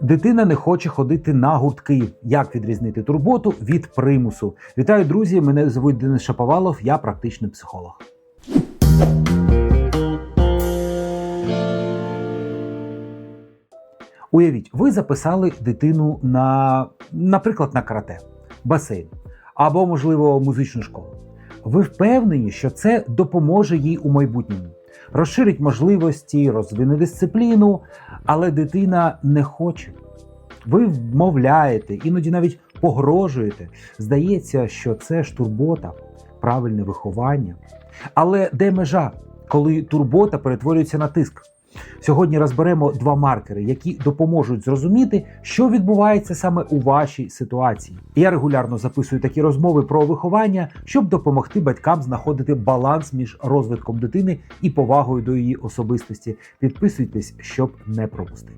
Дитина не хоче ходити на гуртки. Як відрізнити турботу від примусу? Вітаю, друзі! Мене звуть Денис Шаповалов, я практичний психолог. Уявіть, ви записали дитину на, наприклад, на карате, басейн або, можливо, музичну школу. Ви впевнені, що це допоможе їй у майбутньому, розширить можливості, розвине дисципліну, але дитина не хоче. Ви вмовляєте, іноді навіть погрожуєте. Здається, що це ж турбота, правильне виховання. Але де межа, коли турбота перетворюється на тиск? Сьогодні розберемо два маркери, які допоможуть зрозуміти, що відбувається саме у вашій ситуації. Я регулярно записую такі розмови про виховання, щоб допомогти батькам знаходити баланс між розвитком дитини і повагою до її особистості. Підписуйтесь, щоб не пропустити.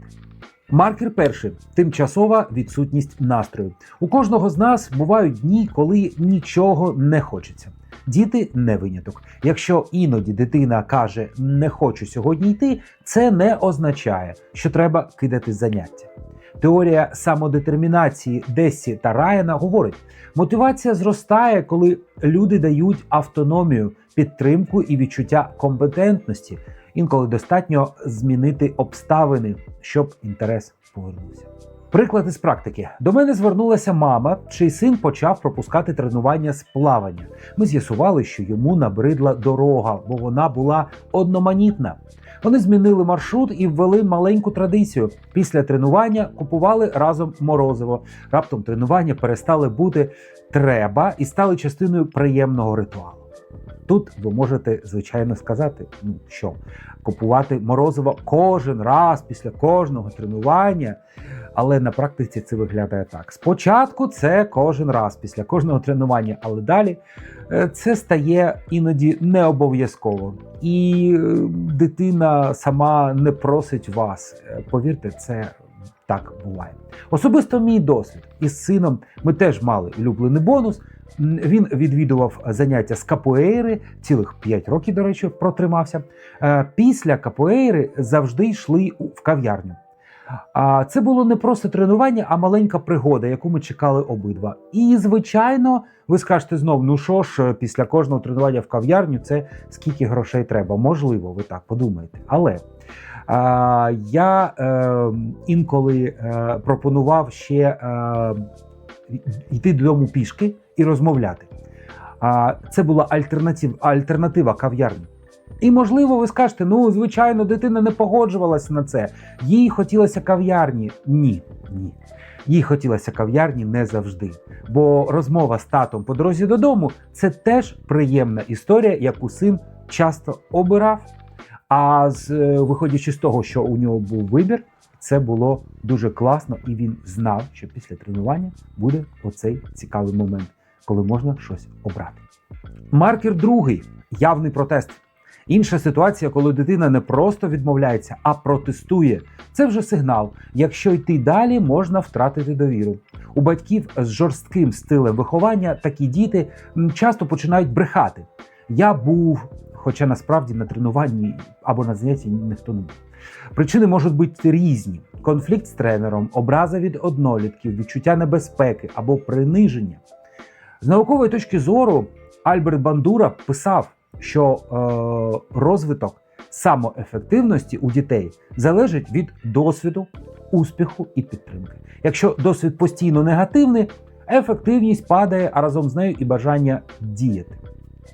Маркер перший тимчасова відсутність настрою. У кожного з нас бувають дні, коли нічого не хочеться. Діти не виняток. Якщо іноді дитина каже не хочу сьогодні йти, це не означає, що треба кидати заняття. Теорія самодетермінації Дессі та Райана говорить: мотивація зростає, коли люди дають автономію, підтримку і відчуття компетентності. Інколи достатньо змінити обставини, щоб інтерес повернувся. Приклад із практики. До мене звернулася мама, чий син почав пропускати тренування з плавання. Ми з'ясували, що йому набридла дорога, бо вона була одноманітна. Вони змінили маршрут і ввели маленьку традицію. Після тренування купували разом морозиво. Раптом тренування перестали бути треба і стали частиною приємного ритуалу. Тут ви можете звичайно сказати, ну що купувати морозиво кожен раз після кожного тренування. Але на практиці це виглядає так: спочатку це кожен раз після кожного тренування, але далі е, це стає іноді не обов'язково. І е, дитина сама не просить вас. Е, Повірте, це так буває. Особисто мій досвід із сином ми теж мали улюблений бонус. Він відвідував заняття з капоейри, цілих 5 років, до речі, протримався. Після капоейри завжди йшли в кав'ярню. А це було не просто тренування, а маленька пригода, яку ми чекали обидва. І, звичайно, ви скажете знов: ну що ж, після кожного тренування в кав'ярню це скільки грошей треба. Можливо, ви так подумаєте. Але а, я е, інколи е, пропонував ще е, йти додому пішки і розмовляти. А, це була альтернатив, альтернатива кав'ярні. І можливо, ви скажете, ну звичайно, дитина не погоджувалася на це. Їй хотілося кав'ярні. Ні, ні. Їй хотілося кав'ярні не завжди. Бо розмова з татом по дорозі додому це теж приємна історія, яку син часто обирав. А з е, виходячи з того, що у нього був вибір, це було дуже класно, і він знав, що після тренування буде оцей цікавий момент, коли можна щось обрати. Маркер другий явний протест. Інша ситуація, коли дитина не просто відмовляється, а протестує. Це вже сигнал. Якщо йти далі, можна втратити довіру. У батьків з жорстким стилем виховання такі діти часто починають брехати. Я був, хоча насправді на тренуванні або на занятті ніхто не був. Причини можуть бути різні: конфлікт з тренером, образа від однолітків, відчуття небезпеки або приниження. З наукової точки зору Альберт Бандура писав, що е, розвиток самоефективності у дітей залежить від досвіду, успіху і підтримки. Якщо досвід постійно негативний, ефективність падає, а разом з нею і бажання діяти.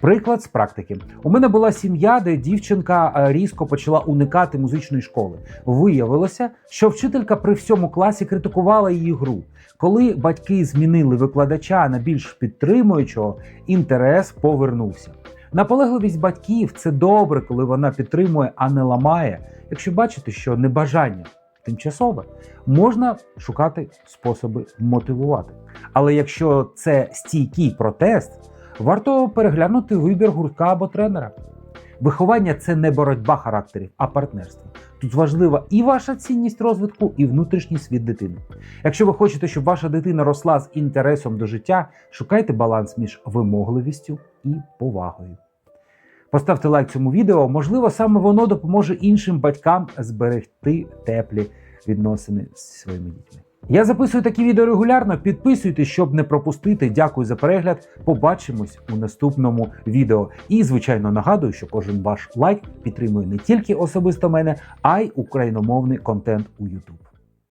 Приклад з практики. У мене була сім'я, де дівчинка е, різко почала уникати музичної школи. Виявилося, що вчителька при всьому класі критикувала її гру. Коли батьки змінили викладача на більш підтримуючого, інтерес повернувся. Наполегливість батьків це добре, коли вона підтримує, а не ламає. Якщо бачите, що небажання тимчасове, можна шукати способи мотивувати. Але якщо це стійкий протест, варто переглянути вибір гуртка або тренера. Виховання це не боротьба характерів, а партнерство. Тут важлива і ваша цінність розвитку, і внутрішній світ дитини. Якщо ви хочете, щоб ваша дитина росла з інтересом до життя, шукайте баланс між вимогливістю і повагою. Поставте лайк цьому відео, можливо, саме воно допоможе іншим батькам зберегти теплі відносини зі своїми дітьми. Я записую такі відео регулярно. Підписуйтесь, щоб не пропустити. Дякую за перегляд. Побачимось у наступному відео. І, звичайно, нагадую, що кожен ваш лайк підтримує не тільки особисто мене, а й україномовний контент у YouTube.